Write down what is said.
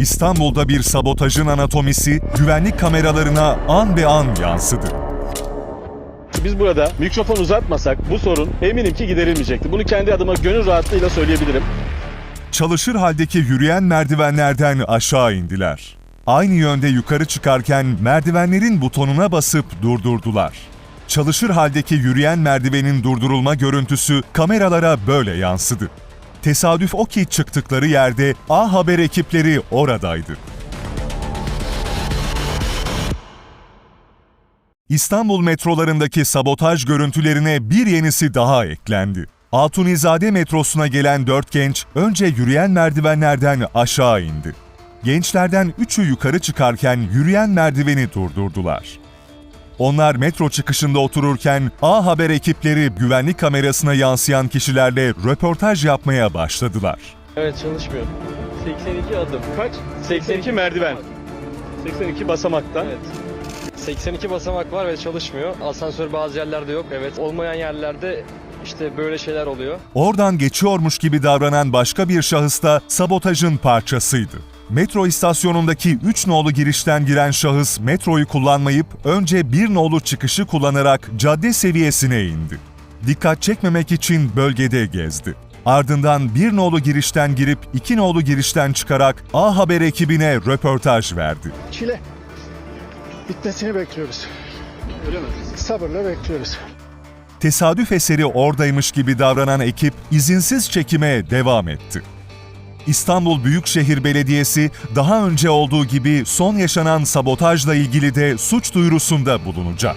İstanbul'da bir sabotajın anatomisi güvenlik kameralarına an be an yansıdı. Biz burada mikrofon uzatmasak bu sorun eminim ki giderilmeyecekti. Bunu kendi adıma gönül rahatlığıyla söyleyebilirim. Çalışır haldeki yürüyen merdivenlerden aşağı indiler. Aynı yönde yukarı çıkarken merdivenlerin butonuna basıp durdurdular. Çalışır haldeki yürüyen merdivenin durdurulma görüntüsü kameralara böyle yansıdı. Tesadüf o ki çıktıkları yerde A Haber ekipleri oradaydı. İstanbul metrolarındaki sabotaj görüntülerine bir yenisi daha eklendi. Altunizade metrosuna gelen dört genç önce yürüyen merdivenlerden aşağı indi. Gençlerden üçü yukarı çıkarken yürüyen merdiveni durdurdular. Onlar metro çıkışında otururken A Haber ekipleri güvenlik kamerasına yansıyan kişilerle röportaj yapmaya başladılar. Evet çalışmıyor. 82 adım. Kaç? 82 merdiven. 82 basamaktan. Evet. 82 basamak var ve çalışmıyor. Asansör bazı yerlerde yok. Evet. Olmayan yerlerde işte böyle şeyler oluyor. Oradan geçiyormuş gibi davranan başka bir şahıs da sabotajın parçasıydı. Metro istasyonundaki 3 nolu girişten giren şahıs metroyu kullanmayıp önce 1 nolu çıkışı kullanarak cadde seviyesine indi. Dikkat çekmemek için bölgede gezdi. Ardından 1 nolu girişten girip 2 nolu girişten çıkarak A Haber ekibine röportaj verdi. Çile. Bitmesini bekliyoruz. Öyle mi? Sabırla bekliyoruz. Tesadüf eseri oradaymış gibi davranan ekip izinsiz çekime devam etti. İstanbul Büyükşehir Belediyesi daha önce olduğu gibi son yaşanan sabotajla ilgili de suç duyurusunda bulunacak.